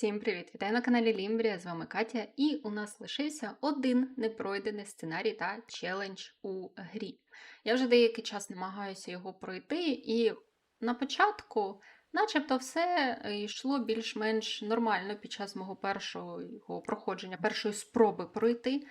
Всім привіт! Вітаю на каналі Лімбрія. З вами Катя, і у нас лишився один непройдений сценарій та челендж у грі. Я вже деякий час намагаюся його пройти, і на початку, начебто, все йшло більш-менш нормально під час мого першого проходження, першої спроби пройти.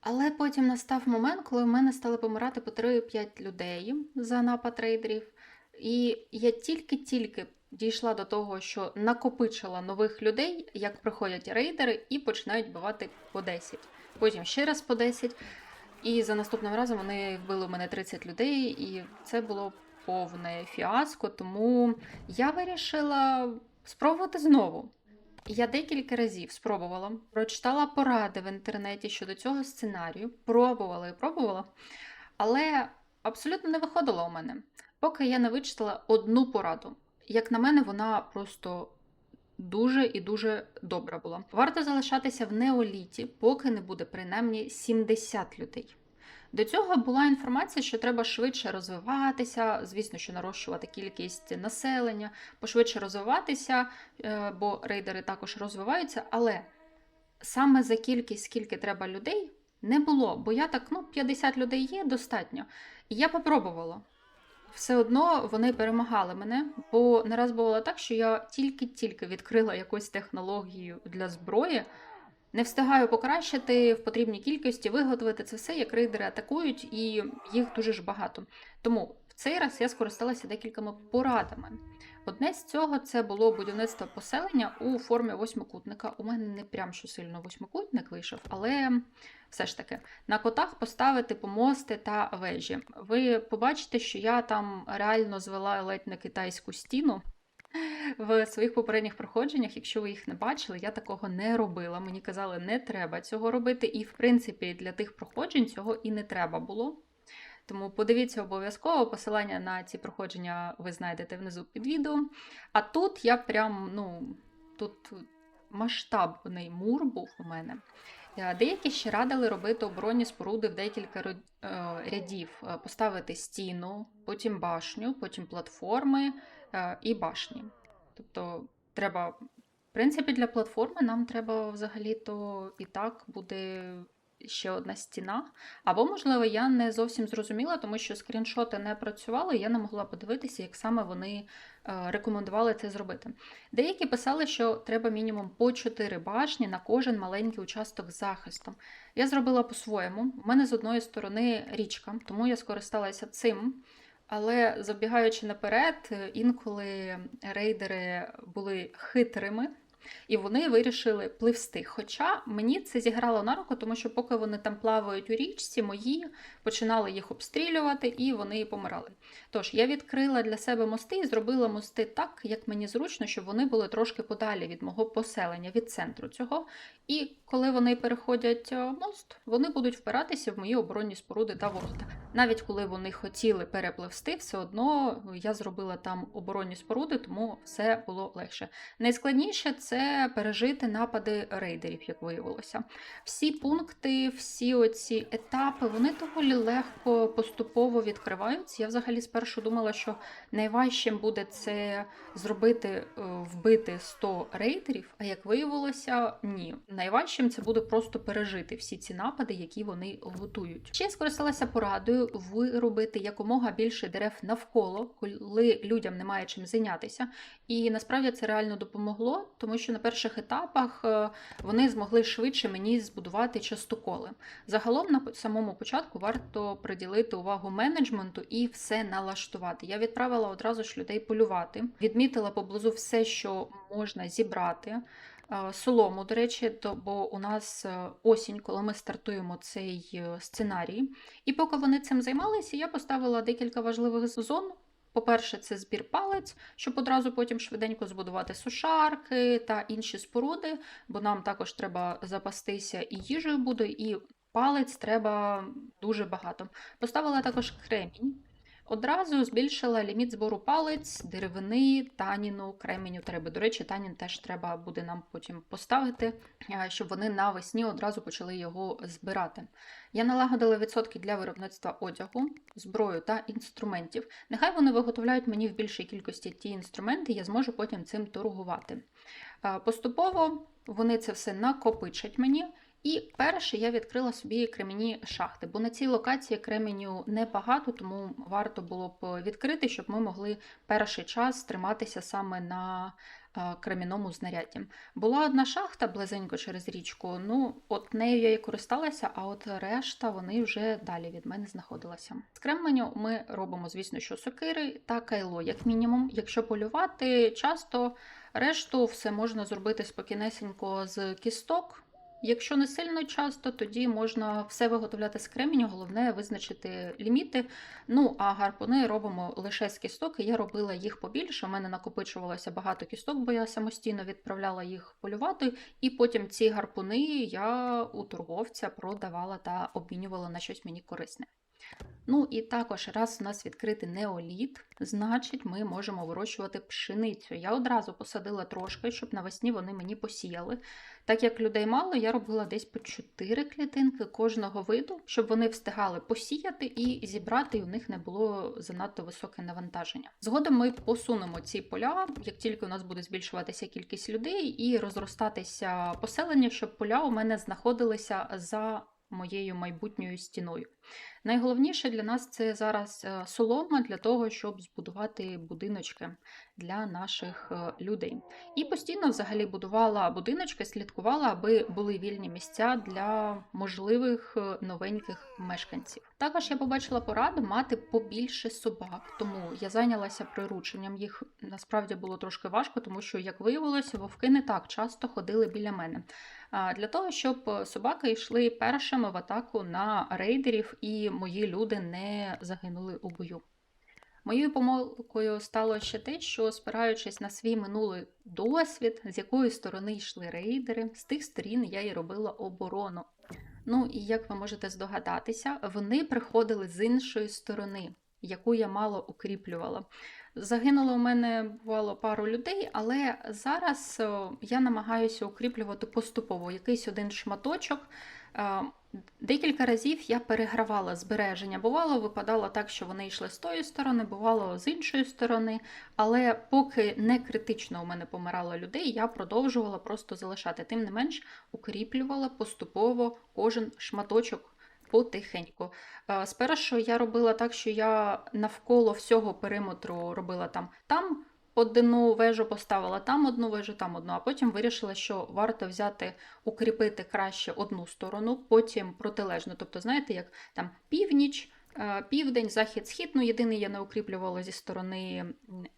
Але потім настав момент, коли в мене стали помирати по 3-5 людей за напад рейдерів. І я тільки-тільки дійшла до того, що накопичила нових людей, як приходять рейдери, і починають бивати по 10. Потім ще раз по 10. І за наступним разом вони вбили у мене 30 людей, і це було повне фіаско. Тому я вирішила спробувати знову. Я декілька разів спробувала, прочитала поради в інтернеті щодо цього сценарію, пробувала і пробувала, але абсолютно не виходило у мене, поки я не вичитала одну пораду. Як на мене, вона просто дуже і дуже добра була. Варто залишатися в неоліті, поки не буде принаймні 70 людей. До цього була інформація, що треба швидше розвиватися, звісно, що нарощувати кількість населення, пошвидше розвиватися, е, бо рейдери також розвиваються, але саме за кількість, скільки треба людей, не було. Бо я так, ну, 50 людей є достатньо. І я попробувала. Все одно вони перемагали мене, бо не раз бувало так, що я тільки-тільки відкрила якусь технологію для зброї, не встигаю покращити в потрібній кількості, виготовити це все, як рейдери атакують, і їх дуже ж багато. Тому цей раз я скористалася декількома порадами. Одне з цього це було будівництво поселення у формі восьмикутника. У мене не прям що сильно восьмикутник вийшов, але все ж таки на котах поставити помости та вежі. Ви побачите, що я там реально звела ледь не китайську стіну. В своїх попередніх проходженнях, якщо ви їх не бачили, я такого не робила. Мені казали, не треба цього робити. І, в принципі, для тих проходжень цього і не треба було. Тому подивіться обов'язково посилання на ці проходження ви знайдете внизу під відео. А тут я прям, ну, тут масштабний мур був у мене. Е, деякі ще радили робити оборонні споруди в декілька е, рядів, е, поставити стіну, потім башню, потім платформи і башні. Тобто, треба, в принципі, для платформи нам треба взагалі-то і так буде ще одна стіна. Або, можливо, я не зовсім зрозуміла, тому що скріншоти не працювали, я не могла подивитися, як саме вони е, рекомендували це зробити. Деякі писали, що треба мінімум по 4 башні на кожен маленький участок захисту. Я зробила по-своєму. У мене з одної сторони річка, тому я скористалася цим. Але забігаючи наперед, інколи рейдери були хитрими і вони вирішили пливсти. Хоча мені це зіграло на руку, тому що поки вони там плавають у річці, мої починали їх обстрілювати і вони помирали. Тож я відкрила для себе мости і зробила мости так, як мені зручно, щоб вони були трошки подалі від мого поселення, від центру цього. І коли вони переходять е, мост, вони будуть впиратися в мої оборонні споруди та ворота. Навіть коли вони хотіли перепливсти, все одно я зробила там оборонні споруди, тому все було легше. Найскладніше це пережити напади рейдерів, як виявилося. Всі пункти, всі оці етапи, вони доволі легко поступово відкриваються. Я взагалі спершу думала, що найважчим буде це зробити, е, вбити 100 рейдерів, а як виявилося, ні. Найважчим це буде просто пережити всі ці напади, які вони готують. Ще скористалася порадою виробити якомога більше дерев навколо, коли людям немає чим зайнятися. І насправді це реально допомогло, тому що на перших етапах е, вони змогли швидше мені збудувати частоколи. Загалом на самому початку варто приділити увагу менеджменту і все налаштувати. Я відправила одразу ж людей полювати, відмітила поблизу все, що можна зібрати. Е, солому, до речі, бо у нас е, осінь, коли ми стартуємо цей сценарій. І поки вони цим займалися, я поставила декілька важливих зон. По-перше, це збір палець, щоб одразу потім швиденько збудувати сушарки та інші споруди, бо нам також треба запастися і їжею буде, і палець треба дуже багато. Поставила також кремінь. Одразу збільшила ліміт збору палець, деревини, таніну, кременю треба. До речі, танін теж треба буде нам потім поставити, щоб вони навесні одразу почали його збирати. Я налагодила відсотки для виробництва одягу, зброю та інструментів. Нехай вони виготовляють мені в більшій кількості ті інструменти, я зможу потім цим торгувати. Поступово вони це все накопичать мені. І перше я відкрила собі кремені шахти, бо на цій локації кременю небагато, тому варто було б відкрити, щоб ми могли перший час триматися саме на е, кремінному знарядді. Була одна шахта близенько через річку. Ну, от нею я і користалася, а от решта вони вже далі від мене знаходилася. З кременю ми робимо, звісно, що сокири та кайло, як мінімум. Якщо полювати, часто решту все можна зробити спокійнесенько з кісток. Якщо не сильно часто, тоді можна все виготовляти з кременю, головне визначити ліміти. Ну, а гарпуни робимо лише з кісток, я робила їх побільше. У мене накопичувалося багато кісток, бо я самостійно відправляла їх полювати. І потім ці гарпуни я у торговця продавала та обмінювала на щось мені корисне. Ну і також, раз у нас відкритий неоліт, значить ми можемо вирощувати пшеницю. Я одразу посадила трошки, щоб навесні вони мені посіяли. Так як людей мало, я робила десь по 4 клітинки кожного виду, щоб вони встигали посіяти і зібрати, і у них не було занадто високе навантаження. Згодом ми посунемо ці поля, як тільки у нас буде збільшуватися кількість людей і розростатися поселення, щоб поля у мене знаходилися за моєю майбутньою стіною. Найголовніше для нас це зараз е, солома для того, щоб збудувати будиночки для наших е, людей. І постійно взагалі будувала будиночки, слідкувала, аби були вільні місця для можливих е, новеньких мешканців. Також я побачила пораду мати побільше собак, тому я зайнялася прирученням. Їх насправді було трошки важко, тому що, як виявилося, вовки не так часто ходили біля мене. Для того, щоб собаки йшли першими в атаку на рейдерів і мої люди не загинули у бою. Моєю помилкою стало ще те, що, спираючись на свій минулий досвід, з якої сторони йшли рейдери, з тих сторін я і робила оборону. Ну і як ви можете здогадатися, вони приходили з іншої сторони, яку я мало укріплювала. Загинуло у мене бувало пару людей, але зараз я намагаюся укріплювати поступово якийсь один шматочок. Декілька разів я перегравала збереження. Бувало, випадало так, що вони йшли з тої сторони, бувало з іншої сторони. Але поки не критично у мене помирало людей, я продовжувала просто залишати. Тим не менш, укріплювала поступово кожен шматочок потихеньку. Е, Спершу я робила так, що я навколо всього периметру робила там там одну вежу поставила, там одну вежу, там одну, а потім вирішила, що варто взяти, укріпити краще одну сторону, потім протилежну. Тобто, знаєте, як там північ, е, південь, захід, схід. Ну, єдине, я не укріплювала зі сторони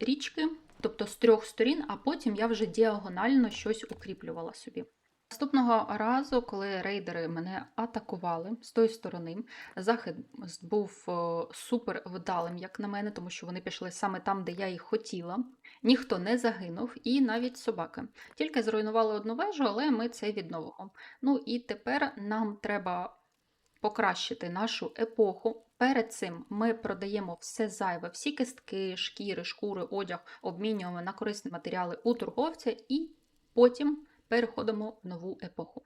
річки, тобто з трьох сторін, а потім я вже діагонально щось укріплювала собі. Наступного разу, коли рейдери мене атакували з тої сторони, захід був е, супер вдалим, як на мене, тому що вони пішли саме там, де я їх хотіла. Ніхто не загинув, і навіть собаки. Тільки зруйнували одну вежу, але ми це відновимо. Ну і тепер нам треба покращити нашу епоху. Перед цим ми продаємо все зайве, всі кистки, шкіри, шкури, одяг, обмінюємо на корисні матеріали у торговця і потім переходимо в нову епоху.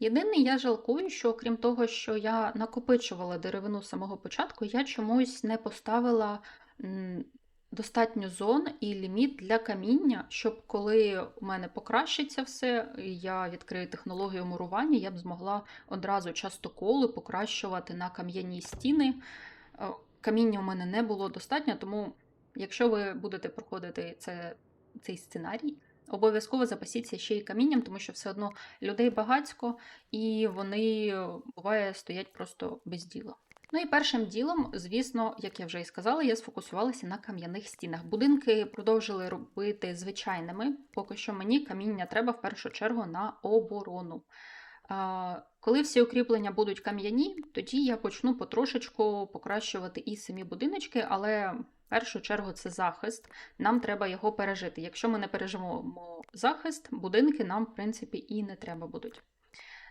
Єдине, я жалкую, що крім того, що я накопичувала деревину з самого початку, я чомусь не поставила достатньо зон і ліміт для каміння, щоб коли у мене покращиться все, я відкрию технологію мурування, я б змогла одразу частоколи покращувати на кам'яні стіни. Е, Каміння у мене не було достатньо, тому якщо ви будете проходити це, цей сценарій, Обов'язково запасіться ще й камінням, тому що все одно людей багацько, і вони е, буває стоять просто без діла. Ну і першим ділом, звісно, як я вже і сказала, я сфокусувалася на кам'яних стінах. Будинки продовжили робити звичайними, поки що мені каміння треба в першу чергу на оборону. Коли всі укріплення будуть кам'яні, тоді я почну потрошечку покращувати і самі будиночки, але першу чергу це захист. Нам треба його пережити. Якщо ми не переживемо захист, будинки нам, в принципі, і не треба будуть.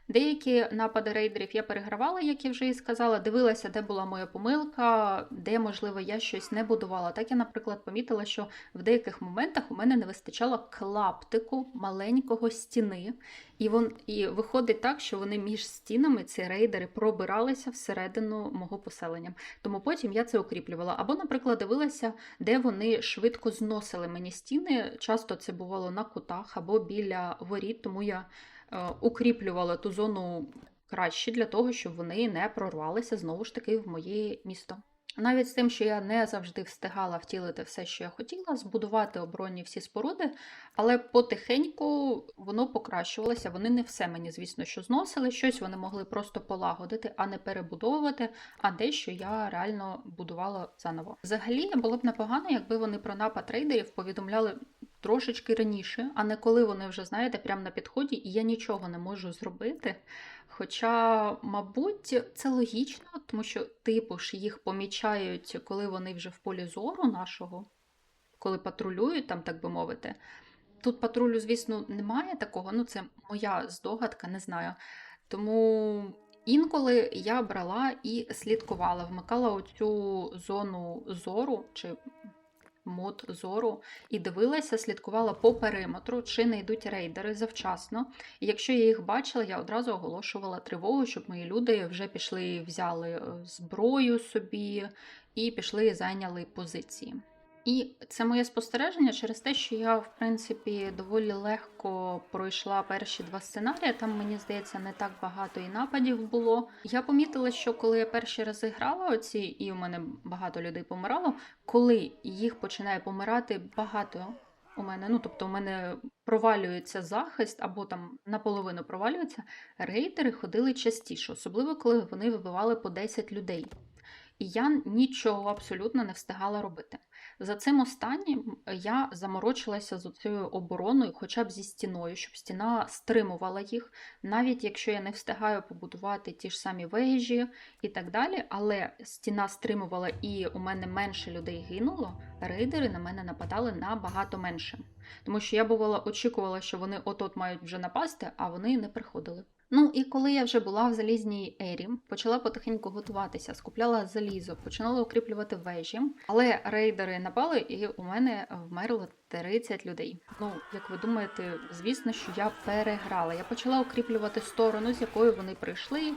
Деякі напади рейдерів я перегравала, як я вже і сказала, дивилася, де була моя помилка, де, можливо, я щось не будувала. Так я, наприклад, помітила, що в деяких моментах у мене не вистачало клаптику маленького стіни. І вон, і виходить так, що вони між стінами, ці рейдери, пробиралися всередину мого поселення. Тому потім я це укріплювала. Або, наприклад, дивилася, де вони швидко зносили мені стіни. Часто це бувало на кутах або біля воріт, тому я укріплювала ту зону краще для того, щоб вони не прорвалися знову ж таки в моє місто. Навіть з тим, що я не завжди встигала втілити все, що я хотіла, збудувати оборонні всі споруди, але потихеньку воно покращувалося. Вони не все мені, звісно, що зносили, щось вони могли просто полагодити, а не перебудовувати, а дещо я реально будувала заново. Взагалі було б непогано, якби вони про напад трейдерів повідомляли трошечки раніше, а не коли вони вже, знаєте, прямо на підході, і я нічого не можу зробити. Хоча, мабуть, це логічно, тому що типу ж їх помічають, коли вони вже в полі зору нашого, коли патрулюють, там, так би мовити. Тут патрулю, звісно, немає такого, ну це моя здогадка, не знаю. Тому інколи я брала і слідкувала, вмикала оцю зону зору чи мод зору і дивилася, слідкувала по периметру, чи не йдуть рейдери завчасно. І якщо я їх бачила, я одразу оголошувала тривогу, щоб мої люди вже пішли, взяли е, зброю собі і пішли зайняли позиції. І це моє спостереження через те, що я, в принципі, доволі легко пройшла перші два сценарії. Там, мені здається, не так багато і нападів було. Я помітила, що коли я перші рази грала оці, і у мене багато людей помирало, коли їх починає помирати багато. У мене, ну тобто, у мене провалюється захист, або там наполовину провалюється, рейдери ходили частіше, особливо коли вони вибивали по 10 людей. І я нічого абсолютно не встигала робити. За цим останнім я заморочилася з цією обороною, хоча б зі стіною, щоб стіна стримувала їх, навіть якщо я не встигаю побудувати ті ж самі вежі і так далі. Але стіна стримувала і у мене менше людей гинуло, рейдери на мене нападали набагато менше. Тому що я бувала очікувала, що вони от-от мають вже напасти, а вони не приходили. Ну і коли я вже була в залізній ері, почала потихеньку готуватися, скупляла залізо, починала укріплювати вежі, але рейдери напали, і у мене вмерло 30 людей. Ну, як ви думаєте, звісно, що я переграла. Я почала укріплювати сторону, з якої вони прийшли.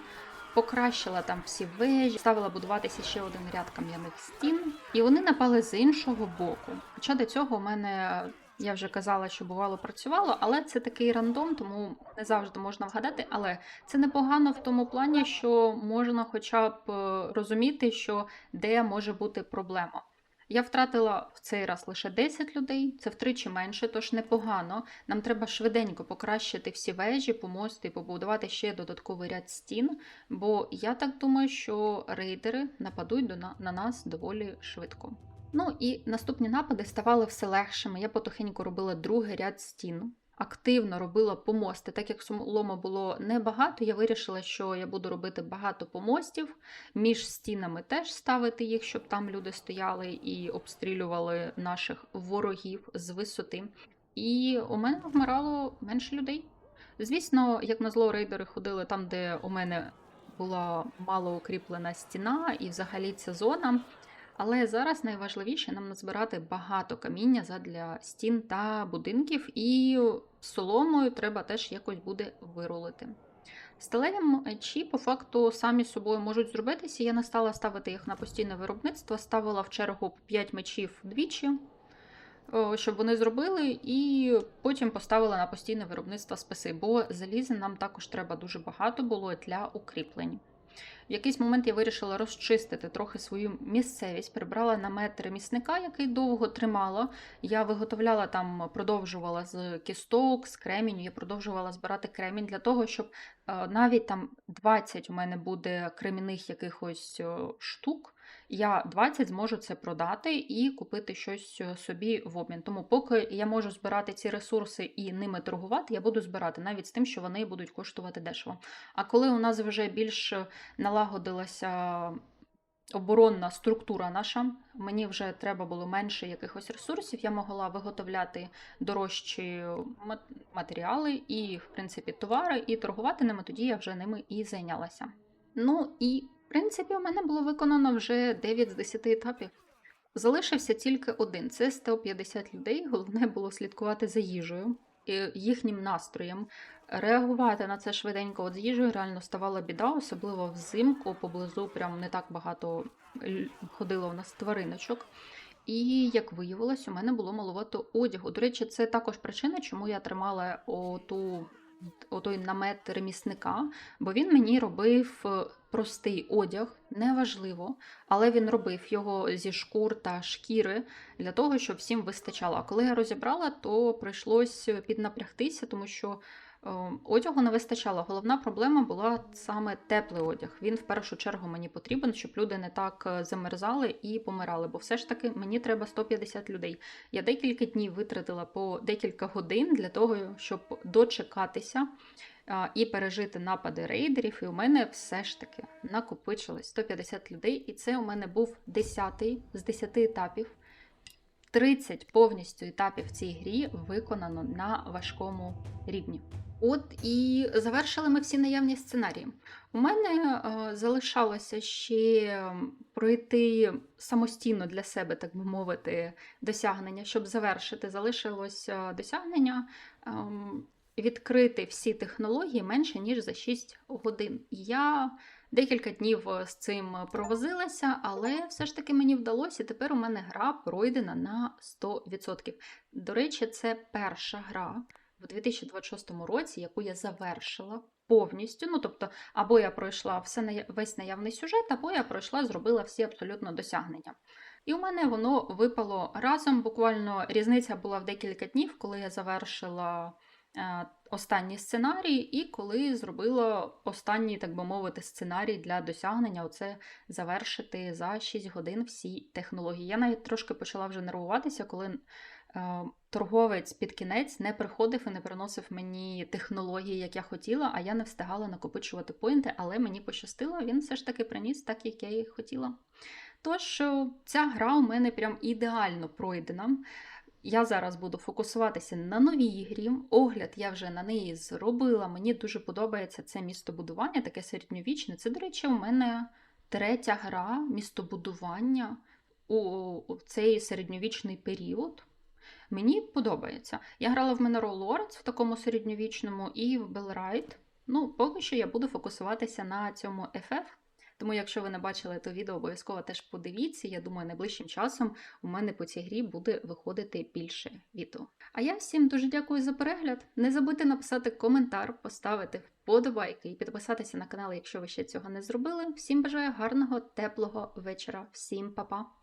Покращила там всі вежі, ставила будуватися ще один ряд кам'яних стін, і вони напали з іншого боку. Хоча до цього у мене я вже казала, що бувало працювало, але це такий рандом, тому не завжди можна вгадати. Але це непогано в тому плані, що можна хоча б е, розуміти, що де може бути проблема. Я втратила в цей раз лише 10 людей, це втричі менше, тож непогано. Нам треба швиденько покращити всі вежі, помости і побудувати ще додатковий ряд стін. Бо я так думаю, що рейдери нападуть на нас доволі швидко. Ну і наступні напади ставали все легшими. Я потихеньку робила другий ряд стін, активно робила помости. Так як солома було небагато, я вирішила, що я буду робити багато помостів, між стінами теж ставити їх, щоб там люди стояли і обстрілювали наших ворогів з висоти. І у мене вмирало менше людей. Звісно, як на зло, рейдери ходили там, де у мене була мало укріплена стіна, і взагалі ця зона. Але зараз найважливіше нам назбирати багато каміння задля стін та будинків, і соломою треба теж якось буде вирулити. Сталеві мечі, по факту, самі собою можуть зробитися. Я не стала ставити їх на постійне виробництво, ставила в чергу 5 мечів двічі, щоб вони зробили, і потім поставила на постійне виробництво списи, бо заліза нам також треба дуже багато було для укріплень. В якийсь момент я вирішила розчистити трохи свою місцевість, прибрала на метр місника, який довго тримала. Я виготовляла там, продовжувала з кісток, з кремінь, я продовжувала збирати кремінь для того, щоб е, навіть там 20 у мене буде кремінних якихось штук я 20 зможу це продати і купити щось е, собі в обмін. Тому, поки я можу збирати ці ресурси і ними торгувати, я буду збирати навіть з тим, що вони будуть коштувати дешево. А коли у нас вже більш налагодилася оборонна структура наша. Мені вже треба було менше якихось ресурсів. Я могла виготовляти дорожчі мат- матеріали і, в принципі, товари, і торгувати ними. Тоді я вже ними і зайнялася. Ну і принципі, у мене було виконано вже 9 з 10 етапів. Залишився тільки один це 150 людей. Головне було слідкувати за їжею, і їхнім настроєм. Реагувати на це швиденько от з їжею реально ставала біда, особливо взимку, поблизу прям не так багато ходило в нас твариночок. І як виявилось, у мене було маловато одягу. До речі, це також причина, чому я тримала оту, отой намет ремісника, бо він мені робив е, простий одяг, неважливо, але він робив його зі шкур та шкіри для того, щоб всім вистачало. А коли я розібрала, то прийшлось піднапрягтися, тому що е, одягу не вистачало. Головна проблема була саме теплий одяг. Він в першу чергу мені потрібен, щоб люди не так е, замерзали і помирали. Бо все ж таки мені треба 150 людей. Я декілька днів витратила по декілька годин для того, щоб дочекатися і пережити напади рейдерів. І у мене все ж таки накопичилось 150 людей, і це у мене був 10 з 10 етапів. 30 повністю етапів в цій грі виконано на важкому рівні. От і завершили ми всі наявні сценарії. У мене е, залишалося ще пройти самостійно для себе, так би мовити, досягнення, щоб завершити. Залишилось е, досягнення ем, відкрити всі технології менше ніж за 6 годин. Я декілька днів е, з цим провозилася, але все ж таки мені вдалося. Тепер у мене гра пройдена на 100%. До речі, це перша гра в 2026 році, яку я завершила повністю. Ну, тобто, або я пройшла все ная- весь наявний сюжет, або я пройшла, зробила всі абсолютно досягнення. І у мене воно випало разом. Буквально різниця була в декілька днів, коли я завершила останній сценарій, і коли зробила останній, так би мовити, сценарій для досягнення оце завершити за 6 годин всі технології. Я навіть трошки почала вже нервуватися, коли е, торговець під кінець не приходив і не приносив мені технології, як я хотіла, а я не встигала накопичувати поінти, але мені пощастило, він все ж таки приніс так, як я і хотіла. Тож, е, ця гра у мене прям ідеально пройдена. Я зараз буду фокусуватися на новій грі. Огляд я вже на неї зробила. Мені дуже подобається це містобудування, таке середньовічне. Це, до речі, у мене третя гра містобудування у цей середньовічний період. Мені подобається. Я грала в Mineral Lords в такому середньовічному і в Bellrite. Ну, поки що я буду фокусуватися на цьому FF. Тому, якщо ви не бачили то відео, обов'язково теж подивіться. Я думаю, найближчим часом у мене по цій грі буде виходити більше відео. А я всім дуже дякую за перегляд. Не забудьте написати коментар, поставити вподобайки і підписатися на канал, якщо ви ще цього не зробили. Всім бажаю гарного, теплого вечора. Всім па-па!